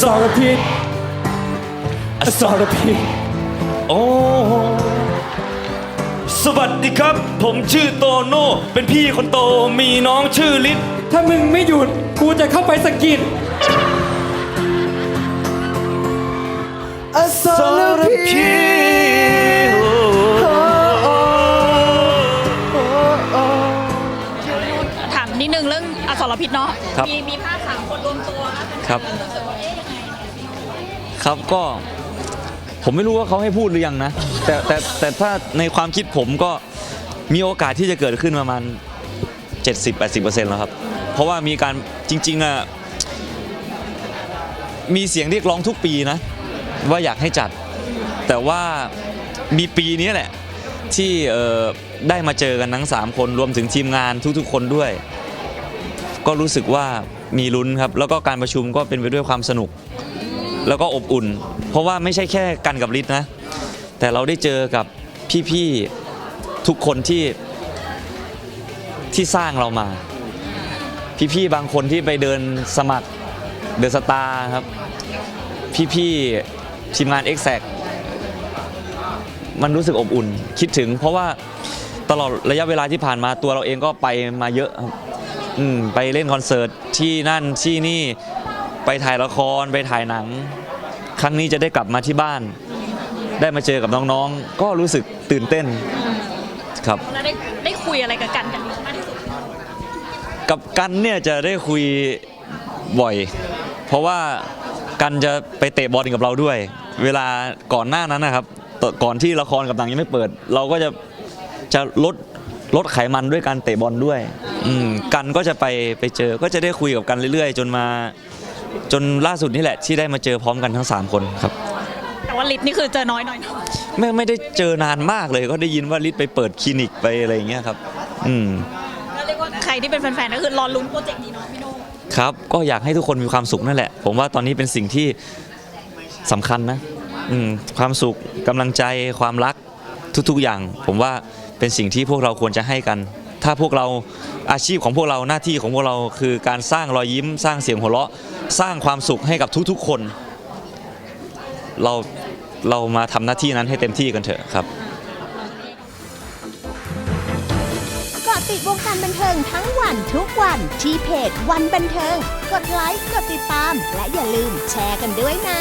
saw a pit I saw a pit โอ้สวัสดีครับ ผมชื่อโตโน่ เป็นพี่คนโตมีน้องชื่อลิศถ้ามึงไม่หยุดกูจะเข้าไปสะกิด I saw a pit ถามนิดนึงเรื่องอสรพิษเนาะ ครับ มีมีภาพสามคนรวมตัวครับรู้สึ ครับก็ผมไม่รู้ว่าเขาให้พูดหรือยังนะ แต่แต่แต่ถ้าในความคิดผมก็มีโอกาสที่จะเกิดขึ้นประมาณ 70-80%แล้วครับ เพราะว่ามีการจริงๆอะมีเสียงเรียกร้องทุกปีนะ ว่าอยากให้จัด แต่ว่ามีปีนี้แหละ ที่ได้มาเจอกันทั้ง 3 คนรวมถึงทีมงานทุกๆ คนด้วย ก็รู้สึกว่ามีลุ้นครับ แล้วก็การประชุมก็เป็นไปด้วยความสนุก แล้วก็อบอุ่น เพราะว่าไม่ใช่แค่กันกับฤทธิ์นะ แต่เราได้เจอกับพี่ๆทุกคนที่ที่สร้างเรามา พี่ๆบางคนที่ไปเดินสมัครเดอะสตาร์ครับ พี่ๆทีมงาน e x a c t มันรู้สึกอบอุ่นคิดถึง เพราะว่าตลอดระยะเวลาที่ผ่านมาตัวเราเองก็ไปมาเยอะครับอืมไปเล่นคอนเสิร์ตที่นั่นที่นี่ ไปถ่ายละครไปถ่ายหนัง ครั้งนี้จะได้กลับมาที่บ้าน ได้มาเจอกับน้องๆ ก็รู้สึกตื่นเต้นครับแล้วได้ได้คุยอะไรกับกันกันมากที่สุดกับกันเนี่ยจะได้คุยบ่อย เพราะว่ากันจะไปเตะบอลกับเราด้วย เวลาก่อนหน้านั้นนะครับตก่อนที่ละครกับหนังยังไม่เปิด เราก็จะจะลดลดไขมันด้วยการเตะบอลด้วย อืมกันก็จะไปไปเจอก็จะได้คุยกับกันเรื่อย ๆ จนมา จนล่าสุดนี่แหละที่ได้มาเจอพร้อมกันทั้ง 3 คนครับ แต่ว่าลิฟต์นี่คือเจอน้อยหน่อยเนอะไม่ไม่ได้เจอนานมากเลย ก็ได้ยินว่าลิศไปเปิดคลินิกไปอะไรอย่างเงี้ยครับ อืม ก็เรียกว่าใครที่เป็นแฟนๆก็คือรอลุ้นโปรเจกต์นี้เนาะพี่โน่ครับ ก็อยากให้ทุกคนมีความสุขนั่นแหละ ผมว่าตอนนี้เป็นสิ่งที่สำคัญนะอืมความสุขกำลังใจความรักทุกๆอย่าง ผมว่าเป็นสิ่งที่พวกเราควรจะให้กัน ถ้าพวกเราอาชีพของพวกเราหน้าที่ของพวกเราคือการสร้างรอยยิ้ม สร้างเสียงหัวเราะ สร้างความสุขให้กับทุกๆคน เราเรามาทำหน้าที่นั้นให้เต็มที่กันเถอะครับ เกาะติดวงการบันเทิงทั้งวันทุกวันที่เพจวันบันเทิง กดไลค์ กดติดตาม และอย่าลืมแชร์กันด้วยนะ